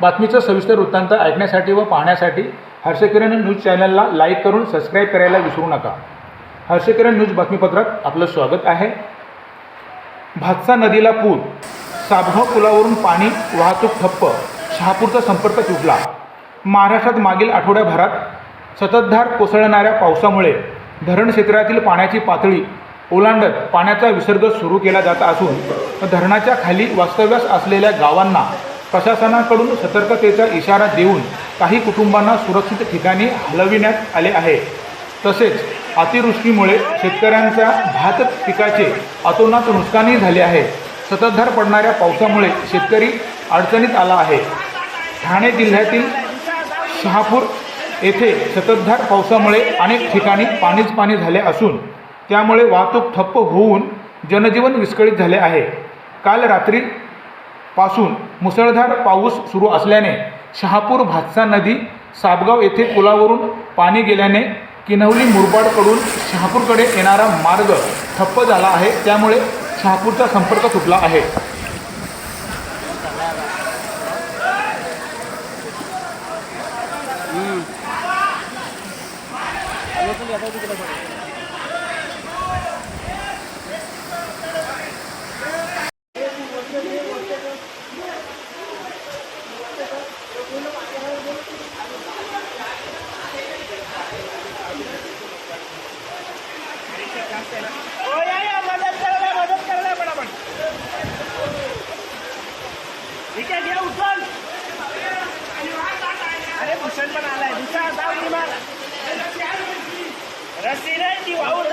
बातमीचं सविस्तर वृत्तांत ऐकण्यासाठी व पाहण्यासाठी हर्षकिरण न्यूज चॅनलला लाईक करून सबस्क्राईब करायला विसरू नका. हर्षकिरण न्यूज बातमीपत्रात आपलं स्वागत आहे. भातसा नदीला पूर. साबगाव पुलावरून पाणी वाहतूक ठप्प. शहापूरचा संपर्क तुटला. महाराष्ट्रात मागील आठवड्याभरात सततधार कोसळणाऱ्या पावसामुळे धरण क्षेत्रातील पाण्याची पातळी ओलांडत पाण्याचा विसर्ग सुरू केला जात असून धरणाच्या खाली वास्तव्यास असलेल्या गावांना प्रशासनाकडून सतर्कतेचा इशारा देऊन काही कुटुंबांना सुरक्षित ठिकाणी हलविण्यात आले आहे. तसेच अतिवृष्टीमुळे शेतकऱ्यांच्या भात पिकाचे अतोनात नुकसानही झाले आहे. सततधार पडणाऱ्या पावसामुळे शेतकरी अडचणीत आला आहे. ठाणे जिल्ह्यातील शहापूर येथे सततधार पावसामुळे अनेक ठिकाणी पाणीच पाणी झाले असून त्यामुळे वाहतूक ठप्प होऊन जनजीवन विस्कळीत झाले आहे. काल रात्री पासून मुसळधार पाऊस सुरू असल्याने शहापूर भातसा नदी साबगाव येथे पुलावरून पाणी गेल्याने किनवली मुरबाडकडून शहापूरकडे येणारा मार्ग ठप्प झाला आहे. त्यामुळे शहापूरचा संपर्क तुटला आहे. हो, ठीक आहे घ्या उचल. अरे भूषण पण आलाय दुसरा आता रस्सी नाही ती वाहून